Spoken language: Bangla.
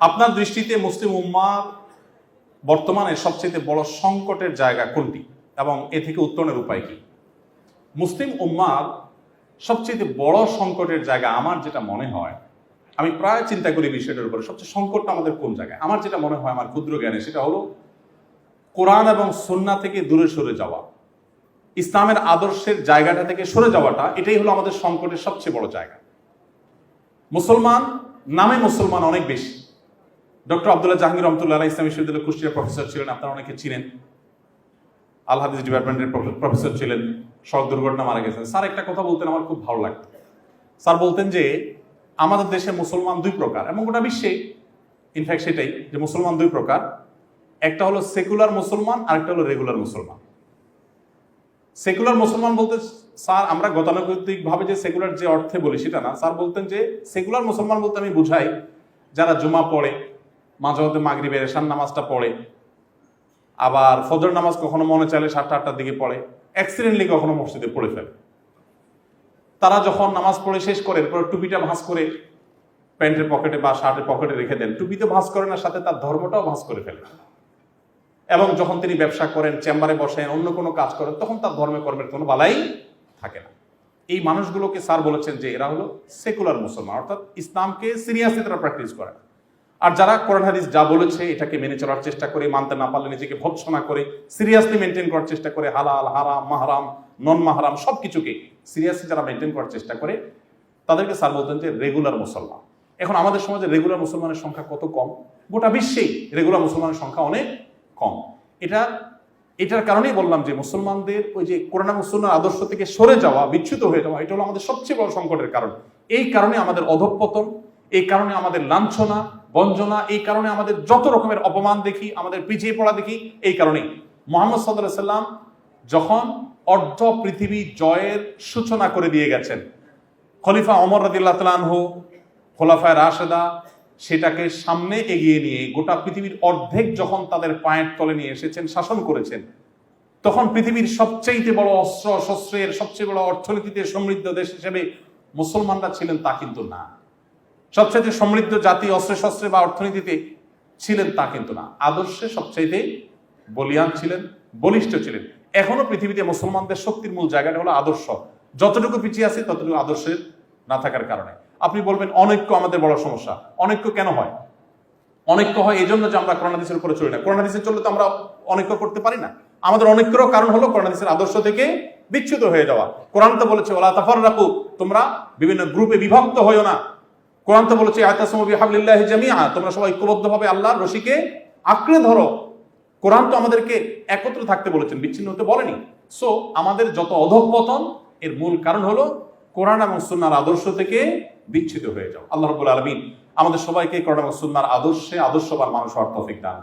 আপনার দৃষ্টিতে মুসলিম উম্মার বর্তমানে সবচেয়ে বড় সংকটের জায়গা কোনটি? এবং এ থেকে উত্তরণের উপায় কি? মুসলিম উম্মার সবচেয়ে বড় সংকটের জায়গা আমার যেটা মনে হয়, আমি প্রায় চিন্তা করি বিষয়টার উপরে, সবচেয়ে সংকটটা আমাদের কোন জায়গায়? আমার যেটা মনে হয়, আমার ক্ষুদ্র জ্ঞানে, সেটা হলো কোরআন এবং সুন্না থেকে দূরে সরে যাওয়া। ইসলামের আদর্শের জায়গাটা থেকে সরে যাওয়াটা, এটাই হলো আমাদের সংকটের সবচেয়ে বড় জায়গা। মুসলমান নামে মুসলমান অনেক বেশি। ডক্টর আবদুল্লাহ জাহাঙ্গীর রহমতুল্লাহ ইসলাম বিশ্ববিদ্যালয়ের কুষ্টিয়ার প্রফেসর ছিলেন, আপনারা অনেকে চিনেন। আল হাদিস ডিপার্টমেন্টের প্রফেসর ছিলেন, সড়ক দুর্ঘটনা মারা গেছেন। স্যার, একটা কথা বলতেন, আমার খুব ভালো লাগতো। স্যার বলতেন যে, আমাদের দেশে মুসলমান দুই প্রকার, এবং গোটা বিশ্বে ইনফ্যাক্ট সেটাই, যে মুসলমান দুই প্রকার। একটা হলো সেকুলার মুসলমান আর একটা হলো রেগুলার মুসলমান। সেকুলার মুসলমান বলতে, স্যার, আমরা গতানুগতিক ভাবে যে সেকুলার যে অর্থে বলি সেটা না। স্যার বলতেন যে সেকুলার মুসলমান বলতে আমি বুঝাই, যারা জুমা পড়ে মাঝে মধ্যে মাগরিবের এশান নামাজটা পড়ে। আবার ফজর নামাজ কখনো মনে চাইলে সাতটা, আটটার দিকে পড়ে। অ্যাক্সিডেন্টলি কখনো মসজিদে পড়ে ফেলে। তারা যখন নামাজ পড়ে শেষ করে, এরপর টুপিটা ভাঁজ করে প্যান্টের পকেটে বা শার্টের পকেটে রেখে দেন। টুপিতে ভাঁজ করেন আর সাথে তার ধর্মটাও ভাঁজ করে ফেলে। এবং যখন তিনি ব্যবসা করেন, চেম্বারে বসেন, অন্য কোনো কাজ করেন, তখন তার ধর্মে কর্মের কোনো বালাই থাকে না। এই মানুষগুলোকে স্যার বলেছেন যে এরা হলো সেকুলার মুসলমান, অর্থাৎ ইসলামকে সিরিয়াসলি তারা প্র্যাকটিস করে না। আর যারা কোরআন হাদিস যা বলেছে এটাকে মেনে চলার চেষ্টা করে, মানতে না পারলে নিজেকে ভৎসনা করে সিরিয়াসলি মেনটেন করার চেষ্টা করে, হালাল, হারাম, মাহারাম নন মাহারাম সব কিছুকে সিরিয়াসলি যারা মেনটেন করার চেষ্টা করে, তাদেরকে স্যার বলতেন যে রেগুলার মুসলমান। এখন আমাদের সমাজে রেগুলার মুসলমানের সংখ্যা কত কম? গোটা বিশ্বেই রেগুলার মুসলমানের সংখ্যা অনেক কম। এটা, এটার কারণেই বললাম যে মুসলমানদের ওই যে করোনা মুসলমান আদর্শ থেকে সরে যাওয়া, বিচ্যুত হয়ে যাওয়া, এটা হলো আমাদের সবচেয়ে বড় সংকটের কারণ। এই কারণে আমাদের অধঃপতন এই কারণে আমাদের লাঞ্ছনা, বঞ্জনা, এই কারণে আমাদের যত রকমের অপমান দেখি, আমাদের পিছিয়ে পড়া দেখি, এই কারণেই। মোহাম্মদ সাল্লাহ সাল্লাম যখন অর্ধ পৃথিবী জয়ের সূচনা করে দিয়ে গেছেন, খলিফা অমর রাদিল্লাহ তালানহ খোলাফায় রাশেদা, সেটাকে সামনে এগিয়ে নিয়ে, গোটা পৃথিবীর অর্ধেক যখন তাদের পায়ের তলে নিয়ে এসেছেন, শাসন করেছেন, তখন পৃথিবীর সবচেয়ে বড় অস্ত্র, শস্ত্রের সবচেয়ে বড় অর্থনীতিতে সমৃদ্ধ দেশ হিসেবে মুসলমানরা ছিলেন তা কিন্তু না। সবচেয়ে সমৃদ্ধ জাতি অস্ত্রে শস্ত্রে বা অর্থনীতিতে ছিলেন তা কিন্তু না। আদর্শে সবচাইতে বলিয়ান ছিলেন, বলিষ্ঠ ছিলেন। এখনও পৃথিবীতে মুসলমানদের শক্তির মূল জায়গাটা হলো আদর্শ। যতটুকু পিছিয়ে আছে, ততটুকু আদর্শের না থাকার কারণে। আপনি বলবেন, অনৈক্য আমাদের বড় সমস্যা। অনৈক্য কেন হয়? অনৈক্য হয় এই জন্য যে আমরা করোনাদিসের উপরে চলি না। করোনাদিসের চললে তো আমরা অনৈক্য করতে পারি না। আমাদের অনৈক্যরও কারণ হলো করোনাদিসের আদর্শ থেকে বিচ্যুত হয়ে যাওয়া। কোরআন তো বলেছে ওলা তাফার রাখু তোমরা বিভিন্ন গ্রুপে বিভক্ত হইও না। কোরআন তো বলেছে আয়তাসমু বিহাবলিল্লাহি জামিআ। তোমরা সবাই ঐক্যবদ্ধভাবে আল্লাহর রশিকে আঁকড়ে ধরো। কোরআন তো আমাদেরকে একত্র থাকতে বলেছেন, বিচ্ছিন্ন হতে বলেনি। সো আমাদের যত অধঃপতন, এর মূল কারণ হলো কোরআন এবং সুন্নার আদর্শ থেকে বিচ্ছিত হয়ে যাও। আল্লাহ রবুল আলমিন আমাদের সবাইকে কোরআন এবং সুন্নার আদর্শে আদর্শবান মানুষ হওয়ার তফিক দান।